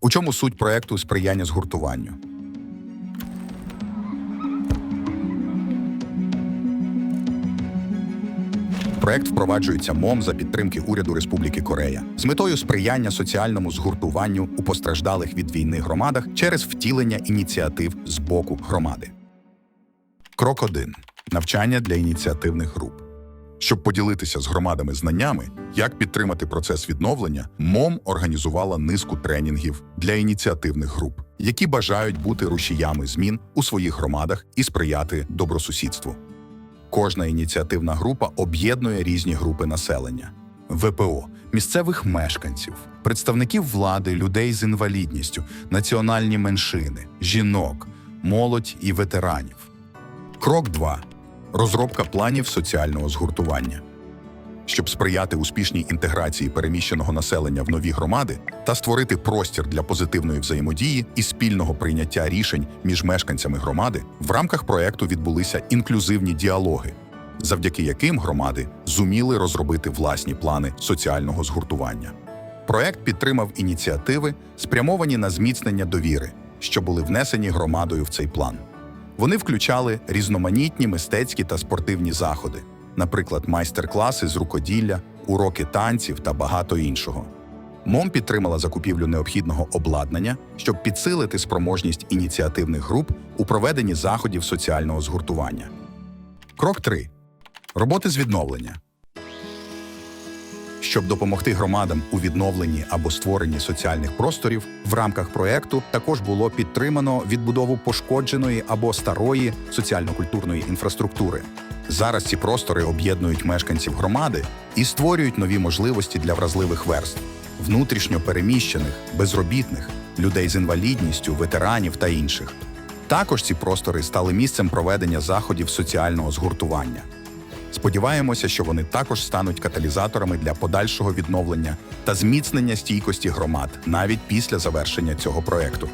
У чому суть проекту сприяння згуртуванню? Проект впроваджується МОМ за підтримки уряду Республіки Корея з метою сприяння соціальному згуртуванню у постраждалих від війни громадах через втілення ініціатив з боку громади. Крок 1. Навчання для ініціативних груп. Щоб поділитися з громадами знаннями, як підтримати процес відновлення, МОМ організувала низку тренінгів для ініціативних груп, які бажають бути рушіями змін у своїх громадах і сприяти добросусідству. Кожна ініціативна група об'єднує різні групи населення: ВПО, місцевих мешканців, представників влади, людей з інвалідністю, національні меншини, жінок, молодь і ветеранів. Крок 2. Розробка планів соціального згуртування. Щоб сприяти успішній інтеграції переміщеного населення в нові громади та створити простір для позитивної взаємодії і спільного прийняття рішень між мешканцями громади, в рамках проекту відбулися інклюзивні діалоги, завдяки яким громади зуміли розробити власні плани соціального згуртування. Проект підтримав ініціативи, спрямовані на зміцнення довіри, що були внесені громадою в цей план. Вони включали різноманітні мистецькі та спортивні заходи, наприклад, майстер-класи з рукоділля, уроки танців та багато іншого. МОМ підтримала закупівлю необхідного обладнання, щоб підсилити спроможність ініціативних груп у проведенні заходів соціального згуртування. Крок 3. Роботи з відновлення. Щоб допомогти громадам у відновленні або створенні соціальних просторів, в рамках проекту також було підтримано відбудову пошкодженої або старої соціально-культурної інфраструктури. Зараз ці простори об'єднують мешканців громади і створюють нові можливості для вразливих верств внутрішньо переміщених, безробітних, людей з інвалідністю, ветеранів та інших. Також ці простори стали місцем проведення заходів соціального згуртування. Сподіваємося, що вони також стануть каталізаторами для подальшого відновлення та зміцнення стійкості громад навіть після завершення цього проекту.